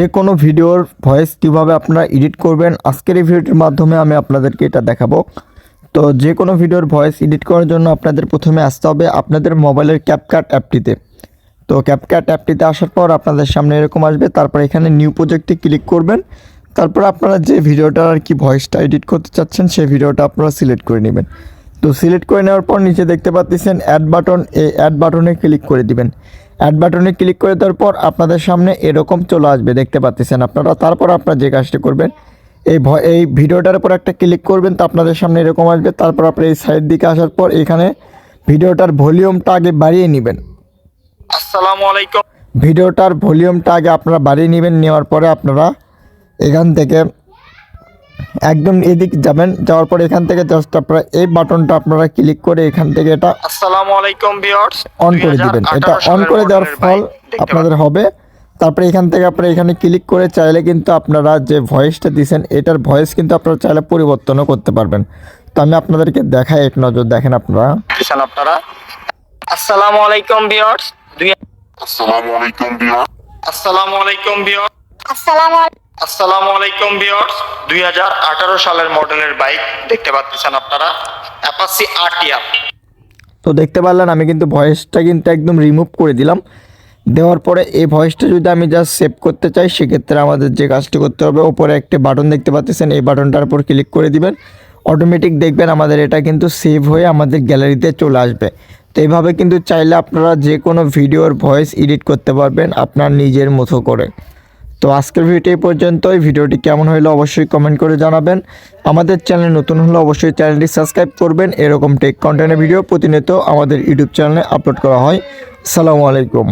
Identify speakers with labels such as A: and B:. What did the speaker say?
A: যে কোনো ভিডিওর ভয়েস কীভাবে আপনারা এডিট করবেন, আজকের এই ভিডিওটির মাধ্যমে আমি আপনাদেরকে এটা দেখাবো। তো যে কোনো ভিডিওর ভয়েস এডিট করার জন্য আপনাদের প্রথমে আসতে হবে আপনাদের মোবাইলের ক্যাপকাট অ্যাপটিতে। তো ক্যাপকাট অ্যাপটিতে আসার পর আপনাদের সামনে এরকম আসবে, তারপর এখানে নিউ প্রজেক্টে ক্লিক করবেন। তারপর আপনারা যে ভিডিওটা আর কি ভয়েসটা এডিট করতে চাচ্ছেন, সেই ভিডিওটা আপনারা সিলেক্ট করে নেবেন। তো সিলেক্ট করে নেওয়ার পর নিচে দেখতে পাচ্ছেন অ্যাড বাটন এই অ্যাড বাটনে ক্লিক করে দিবেন। অ্যাড বাটনে ক্লিক করে দেওয়ার পর আপনাদের সামনে এরকম চলে আসবে দেখতে পাচ্ছেন আপনারা। তারপর আপনারা যে কাজটি করবেন এই এই ভিডিওটার উপর একটা ক্লিক করবেন তো আপনাদের সামনে এরকম আসবে। তারপর আপনি এই সাইড দিকে আসার পর এখানে ভিডিওটার ভলিউমটা আগে বাড়িয়ে নেবেন।
B: আসসালামু আলাইকুম।
A: ভিডিওটার ভলিউমটা আগে আপনারা বাড়িয়ে নেবেন নেওয়ার পরে আপনারা এখান থেকে একদম এদিক যাবেন যাওয়ার পরে এখান থেকে জাস্ট আপনারা এই বাটনটা আপনারা ক্লিক করে এখান থেকে এটা
B: আসসালামু আলাইকুম ভিউয়ার্স
A: অন করে দিবেন। এটা অন করে দেওয়ার ফল আপনাদের হবে। তারপরে এখান থেকে আপনারা এখানে ক্লিক করে চাইলে কিন্তু আপনারা যে ভয়েসটা দিয়েছেন এটার ভয়েস কিন্তু আপনারা চাইলে পরিবর্তনও করতে পারবেন। তো আমি আপনাদেরকে দেখাই এক নজর দেখেন আপনারা।
B: আপনারা? আসসালামু আলাইকুম ভিউয়ার্স
C: আসসালামু আলাইকুম বিয়ার
B: আসসালামু আলাইকুম ভিউয়ার্স
D: আসসালামু আলাইকুম।
B: আসসালামু আলাইকুম ভিউয়ার্স। দুই সালের মডেলের বাইক দেখতে পাচ্ছেন আপনারা। Apache RTR.
A: তো দেখতে পারলেন আমি কিন্তু ভয়েসটা কিন্তু একদম রিমুভ করে দিলাম। দেওয়ার পরে এই ভয়েসটা যদি আমি জাস্ট সেভ করতে চাই সেক্ষেত্রে আমাদের যে কাজটি করতে হবে ওপরে একটি বাটন দেখতে পাচ্ছেন এই বাটনটার উপর ক্লিক করে দিবেন। অটোমেটিক দেখবেন আমাদের এটা কিন্তু সেভ হয়ে আমাদের গ্যালারিতে চলে আসবে। তো এইভাবে কিন্তু চাইলে আপনারা যে কোনো ভিডিওর ভয়েস এডিট করতে পারবেন আপনার নিজের মতো করে। তো আজকের ভিডিওটি এই পর্যন্তই। ভিডিওটি কেমন হলো অবশ্যই কমেন্ট করে জানাবেন। আমাদের চ্যানেল নতুন হলে অবশ্যই চ্যানেলটি সাবস্ক্রাইব করবেন। এরকম টেক কন্টেন্টের ভিডিও প্রতিনিয়ত আমাদের ইউটিউব চ্যানেলে আপলোড করা হয়। সালামু আলাইকুম।